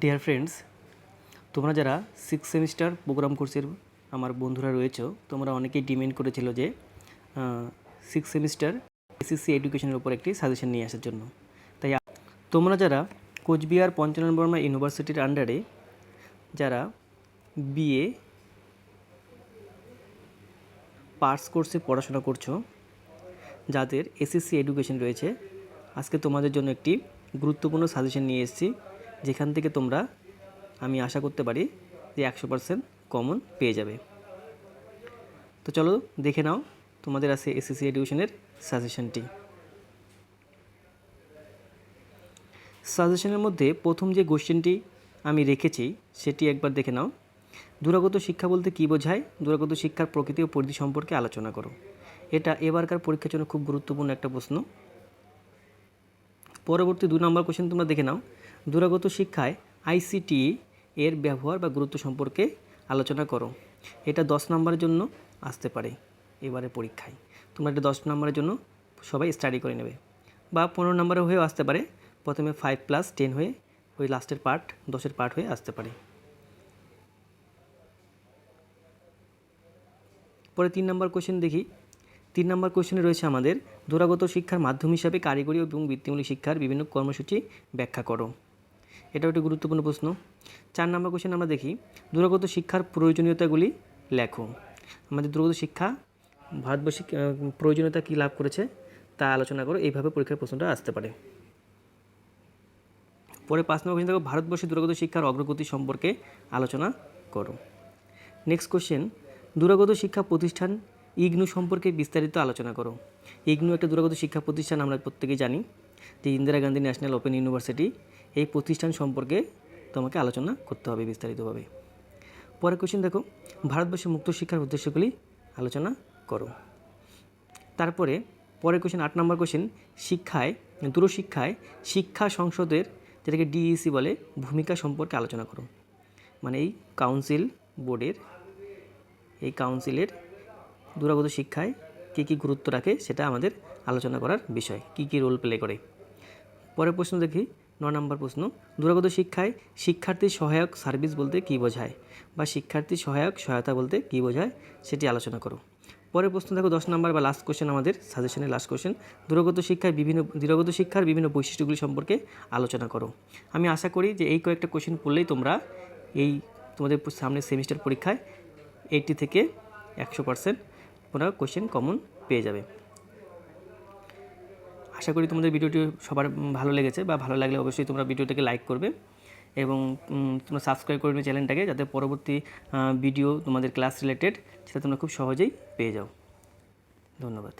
Dear friends তোমরা যারা six semester programme কোর্সের আমার বন্ধুরা রয়েছে, তোমরা অনেকেই ডিমেন্ড করেছিল যে সিক্স সেমিস্টার এসএসসি এডুকেশনের উপর একটি সাজেশন নিয়ে আসার জন্য। তাই তোমরা যারা কোচবিহার পঞ্চানন বর্মা ইউনিভার্সিটির আন্ডারে যারা বিএ পার্স কোর্সে পড়াশোনা করছ, যাদের এসএসসি এডুকেশন রয়েছে, আজকে তোমাদের জন্য একটি গুরুত্বপূর্ণ সাজেশন নিয়ে এসেছি। যেখান থেকে তোমরা, আমি আশা করতে পারি যে একশো পার্সেন্ট কমন পেয়ে যাবে। তো চলো দেখে নাও তোমাদের আছে এসএসসি এডুকেশনের সাজেশনটি সাজেশনের মধ্যে প্রথম যে কোশ্চেনটি আমি রেখেছি, সেটি একবার দেখে নাও। দূরাগত শিক্ষা বলতে কী বোঝায়? দূরাগত শিক্ষার প্রকৃতি ও পরিধি সম্পর্কে আলোচনা করো। এটা এবারকার পরীক্ষার জন্য খুব গুরুত্বপূর্ণ একটা প্রশ্ন। পরবর্তী দু নম্বর কোশ্চেন তোমরা দেখে নাও। দূরাগত শিক্ষায় আইসিটি এর ব্যবহার বা গুরুত্ব সম্পর্কে আলোচনা করো। এটা দশ নম্বরের জন্য আসতে পারে এবারে পরীক্ষায়। তোমরা এটা দশ নম্বরের জন্য সবাই স্টাডি করে নেবে। বা পনেরো নম্বরে হয়েও আসতে পারে। প্রথমে ফাইভ প্লাস টেন হয়ে ওই লাস্টের পার্ট দশের পার্ট হয়ে আসতে পারে। পরে তিন নম্বর কোশ্চেন দেখি। তিন নম্বর কোশ্চেনে রয়েছে আমাদের, দূরাগত শিক্ষার মাধ্যম হিসাবে কারিগরি এবং বৃত্তিমূলক শিক্ষার বিভিন্ন কর্মসূচি ব্যাখ্যা করো। এটাও একটি গুরুত্বপূর্ণ প্রশ্ন। চার নম্বর কোশ্চেন আমরা দেখি, দূরাগত শিক্ষার প্রয়োজনীয়তাগুলি লেখো। আমাদের দূরগত শিক্ষা ভারতবর্ষে প্রয়োজনীয়তা কী লাভ করেছে তা আলোচনা করো, এইভাবে পরীক্ষার প্রশ্নটা আসতে পারে। পরে পাঁচ নম্বর কোশ্চেন দেখো, ভারতবর্ষে দূরাগত শিক্ষার অগ্রগতি সম্পর্কে আলোচনা করো। নেক্সট কোশ্চেন দূরাগত শিক্ষা প্রতিষ্ঠান ইগনু সম্পর্কে বিস্তারিত আলোচনা করো। ইগনু একটা দূরাগত শিক্ষা প্রতিষ্ঠান, আমরা প্রত্যেকেই জানি, যে Indira Gandhi national open university এই প্রতিষ্ঠান সম্পর্কে তোমাকে আলোচনা করতে হবে বিস্তারিতভাবে। পরের কোশ্চেন দেখো, ভারতবর্ষে মুক্ত শিক্ষার উদ্দেশ্যগুলি আলোচনা করো। তারপরে পরের কোশ্চেন আট নম্বর কোশ্চেন শিক্ষায়, দূরশিক্ষায় শিক্ষা সংসদের যেটাকে ডিইসি বলে, ভূমিকা সম্পর্কে আলোচনা করো। মানে এই কাউন্সিল বোর্ডের এই কাউন্সিলের দূরাগত শিক্ষায় কী কী গুরুত্ব রাখে সেটা আমাদের আলোচনা করার বিষয়, কী কী রোল প্লে করে। পরের প্রশ্ন দেখি ন নম্বর প্রশ্ন, দূরাগত শিক্ষায় শিক্ষার্থী সহায়ক সার্ভিস বলতে কী বোঝায় বা শিক্ষার্থী সহায়ক সহায়তা বলতে কী বোঝায় সেটি আলোচনা করো। পরের প্রশ্ন দেখো, দশ নম্বর বা লাস্ট কোশ্চেন আমাদের সাজেশনের লাস্ট কোশ্চেন দূরগত শিক্ষায় বিভিন্ন, দূরগত শিক্ষার বিভিন্ন বৈশিষ্ট্যগুলি সম্পর্কে আলোচনা করো। আমি আশা করি যে এই কয়েকটা কোশ্চেন পড়লেই তোমরা এই তোমাদের সামনের সেমিস্টার পরীক্ষায় এইটটি থেকে একশো পার্সেন্ট তোমরা কোশ্চেন কমন পেয়ে যাবে। আশা করি তোমাদের ভিডিওটি সবার ভালো লেগেছে বা ভালো লাগলে অবশ্যই তোমরা ভিডিওটাকে লাইক করবে এবং তোমরা সাবস্ক্রাইব করবে চ্যানেলটাকে যাতে পরবর্তী ভিডিও তোমাদের ক্লাস রিলেটেড সেটা তোমরা খুব সহজেই পেয়ে যাও। ধন্যবাদ।